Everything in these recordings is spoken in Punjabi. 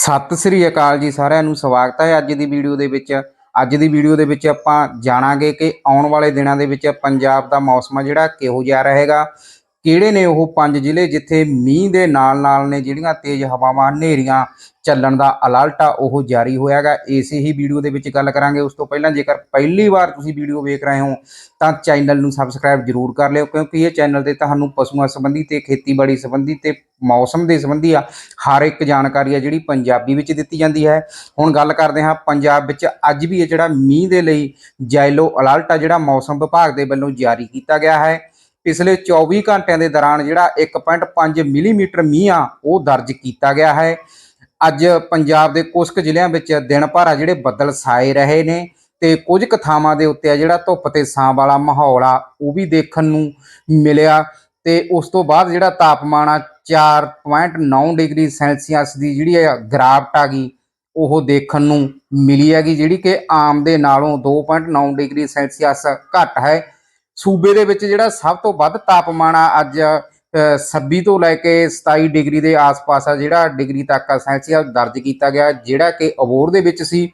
ਸਤਿ ਸ੍ਰੀ ਅਕਾਲ ਜੀ ਸਾਰਿਆਂ ਨੂੰ, ਸਵਾਗਤ ਹੈ ਅੱਜ ਦੀ ਵੀਡੀਓ ਦੇ ਵਿੱਚ। ਅੱਜ ਦੀ ਵੀਡੀਓ ਦੇ ਵਿੱਚ ਆਪਾਂ ਜਾਣਾਂਗੇ ਕਿ ਆਉਣ ਵਾਲੇ ਦਿਨਾਂ ਦੇ ਵਿੱਚ ਪੰਜਾਬ ਦਾ ਮੌਸਮ ਆ ਜਿਹੜਾ ਕਿਹੋ ਜਿਹਾ ਰਹੇਗਾ। ਕਿਹੜੇ ਨੇ ਉਹ ਪੰਜ ਜ਼ਿਲ੍ਹੇ ਜਿੱਥੇ ਮੀਂਹ ਦੇ ਨਾਲ ਨਾਲ ਨੇ ਜਿਹੜੀਆਂ ਤੇਜ਼ ਹਵਾਵਾਂ ਹਨੇਰੀਆਂ ਚੱਲਣ ਦਾ ਅਲਰਟ ਆ, ਉਹ ਜਾਰੀ ਹੋਇਆਗਾ ਇਸੇ ਹੀ ਵੀਡੀਓ ਦੇ ਵਿੱਚ ਗੱਲ ਕਰਾਂਗੇ। ਉਸ ਤੋਂ ਪਹਿਲਾਂ ਜੇਕਰ ਪਹਿਲੀ ਵਾਰ ਤੁਸੀਂ ਵੀਡੀਓ ਵੇਖ ਰਹੇ ਹੋ, ਤਾਂ ਚੈਨਲ ਨੂੰ ਸਬਸਕ੍ਰਾਈਬ ਜਰੂਰ ਕਰ ਲਿਓ, ਕਿਉਂਕਿ ਇਹ ਚੈਨਲ ਤੇ ਤੁਹਾਨੂੰ ਪਸ਼ੂਆਂ ਸੰਬੰਧੀ ਤੇ ਖੇਤੀਬਾੜੀ ਸੰਬੰਧੀ ਤੇ ਮੌਸਮ ਦੇ ਸੰਬੰਧੀ ਆ, ਹਰ ਇੱਕ ਜਾਣਕਾਰੀ ਆ ਜਿਹੜੀ ਪੰਜਾਬੀ ਵਿੱਚ ਦਿੱਤੀ ਜਾਂਦੀ ਹੈ। ਹੁਣ ਗੱਲ ਕਰਦੇ ਹਾਂ ਪੰਜਾਬ ਵਿੱਚ। ਅੱਜ ਵੀ ਇਹ ਜਿਹੜਾ ਮੀਂਹ ਦੇ ਲਈ ਜੈਲੋ ਅਲਰਟ ਆ, ਜਿਹੜਾ ਮੌਸਮ ਵਿਭਾਗ ਦੇ ਵੱਲੋਂ ਜਾਰੀ ਕੀਤਾ ਗਿਆ ਹੈ। ਪਿਛਲੇ 24 ਘੰਟਿਆਂ ਦੇ ਦੌਰਾਨ ਜਿਹੜਾ 1.5 ਮਿਲੀਮੀਟਰ ਮੀਂਹ ਆ, ਉਹ ਦਰਜ ਕੀਤਾ ਗਿਆ ਹੈ। ਅੱਜ ਪੰਜਾਬ ਦੇ ਕੁਝ ਕੁ ਜ਼ਿਲ੍ਹਿਆਂ ਵਿੱਚ ਦਿਨ ਭਰ ਆ ਜਿਹੜੇ ਬੱਦਲ ਛਾਏ ਰਹੇ ਨੇ ਤੇ ਕੁਝ ਕੁ ਥਾਵਾਂ ਦੇ ਉੱਤੇ ਆ ਜਿਹੜਾ ਧੁੱਪ ਤੇ ਛਾਂ ਵਾਲਾ ਮਾਹੌਲ ਆ, ਉਹ ਵੀ ਦੇਖਣ ਨੂੰ ਮਿਲਿਆ ਤੇ ਉਸ ਤੋਂ ਬਾਅਦ ਜਿਹੜਾ ਤਾਪਮਾਨ ਆ 4.9 ਡਿਗਰੀ ਸੈਲਸੀਅਸ ਦੀ ਜਿਹੜੀ ਹੈ ਗਿਰਾਵਟ ਆ ਗਈ, ਉਹ ਦੇਖਣ ਨੂੰ ਮਿਲੀ ਹੈਗੀ, ਜਿਹੜੀ ਕਿ ਆਮ ਦੇ ਨਾਲੋਂ 2.9 ਡਿਗਰੀ ਸੈਲਸੀਅਸ ਘੱਟ ਹੈ। ਸੂਬੇ ਦੇ ਵਿੱਚ ਜਿਹੜਾ ਸਭ ਤੋਂ ਵੱਧ ਤਾਪਮਾਨ ਆ ਅੱਜ ਅ, 26 ਤੋਂ ਲੈ ਕੇ 27 ਡਿਗਰੀ ਦੇ ਆਸ-ਪਾਸ ਆ ਜਿਹੜਾ ਡਿਗਰੀ ਤੱਕ ਆ ਸੈਲਸੀਅਸ ਦਰਜ ਕੀਤਾ ਗਿਆ ਜਿਹੜਾ ਕਿ ਅਬੋਰ ਦੇ ਵਿੱਚ ਸੀ।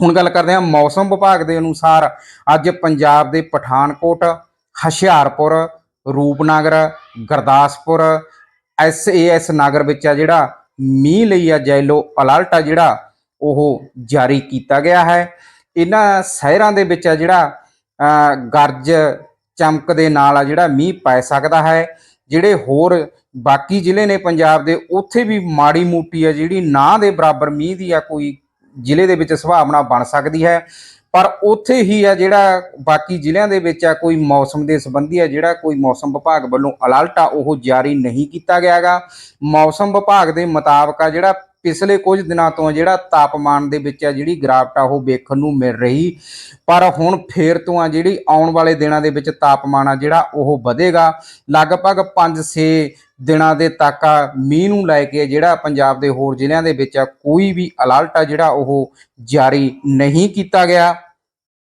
ਹੁਣ ਗੱਲ ਕਰਦੇ ਹਾਂ ਮੌਸਮ ਵਿਭਾਗ ਦੇ ਅਨੁਸਾਰ ਅੱਜ ਪੰਜਾਬ ਦੇ ਪਠਾਨਕੋਟ ਹੁਸ਼ਿਆਰਪੁਰ ਰੂਪਨਗਰ ਗੁਰਦਾਸਪੁਰ ਐਸਏਐਸ ਨਗਰ ਵਿੱਚ ਆ ਜਿਹੜਾ ਮੀਂਹ ਲਈ ਆ ਜੈਲੋ ਅਲਰਟ ਆ ਜਿਹੜਾ ਉਹ ਜਾਰੀ ਕੀਤਾ ਗਿਆ ਹੈ। ਇਹਨਾਂ ਸ਼ਹਿਰਾਂ ਦੇ ਵਿੱਚ ਆ ਜਿਹੜਾ ਗਰਜ ਚਮਕ ਦੇ ਨਾਲ ਆ ਜਿਹੜਾ ਮੀਂਹ ਪੈ ਸਕਦਾ ਹੈ। ਜਿਹੜੇ ਹੋਰ ਬਾਕੀ ਜ਼ਿਲ੍ਹੇ ਨੇ ਪੰਜਾਬ ਦੇ, ਉੱਥੇ ਵੀ ਮਾੜੀ ਮੋਟੀ ਆ ਜਿਹੜੀ ਨਾ ਦੇ ਬਰਾਬਰ ਮੀਂਹ ਦੀ ਆ ਕੋਈ ਜ਼ਿਲ੍ਹੇ ਦੇ ਵਿੱਚ ਸੰਭਾਵਨਾ ਬਣ ਸਕਦੀ ਹੈ। ਪਰ ਉੱਥੇ ਹੀ ਆ ਜਿਹੜਾ ਬਾਕੀ ਜ਼ਿਲ੍ਹਿਆਂ ਦੇ ਵਿੱਚ ਆ ਕੋਈ ਮੌਸਮ ਦੇ ਸੰਬੰਧੀ ਆ ਜਿਹੜਾ ਕੋਈ ਮੌਸਮ ਵਿਭਾਗ ਵੱਲੋਂ ਅਲਰਟ ਆ, ਉਹ ਜਾਰੀ ਨਹੀਂ ਕੀਤਾ ਗਿਆਗਾ। ਮੌਸਮ ਵਿਭਾਗ ਦੇ ਮੁਤਾਬਕ ਆ ਜਿਹੜਾ ਪਿਛਲੇ ਕੁਝ ਦਿਨਾਂ ਤੋਂ ਜਿਹੜਾ ਤਾਪਮਾਨ ਦੇ ਵਿੱਚ ਆ, ਜਿਹੜੀ ਗਿਰਾਵਟ ਆ, ਉਹ ਵੇਖਣ ਨੂੰ ਮਿਲ ਰਹੀ। ਪਰ ਹੁਣ ਫੇਰ ਤੋਂ ਆ, ਜਿਹੜੀ ਆਉਣ ਵਾਲੇ ਦਿਨਾਂ ਦੇ ਵਿੱਚ ਤਾਪਮਾਨ ਆ, ਜਿਹੜਾ ਉਹ ਵਧੇਗਾ। ਲਗਭਗ 5-6 ਦਿਨਾਂ ਦੇ ਤੱਕ ਮੀਂਹ ਨੂੰ ਲੈ ਕੇ ਜਿਹੜਾ ਪੰਜਾਬ ਦੇ ਹੋਰ ਜ਼ਿਲ੍ਹਿਆਂ ਦੇ ਵਿੱਚ ਆ, ਕੋਈ ਵੀ ਅਲਰਟ ਆ, ਜਿਹੜਾ ਉਹ ਜਾਰੀ ਨਹੀਂ ਕੀਤਾ ਗਿਆ।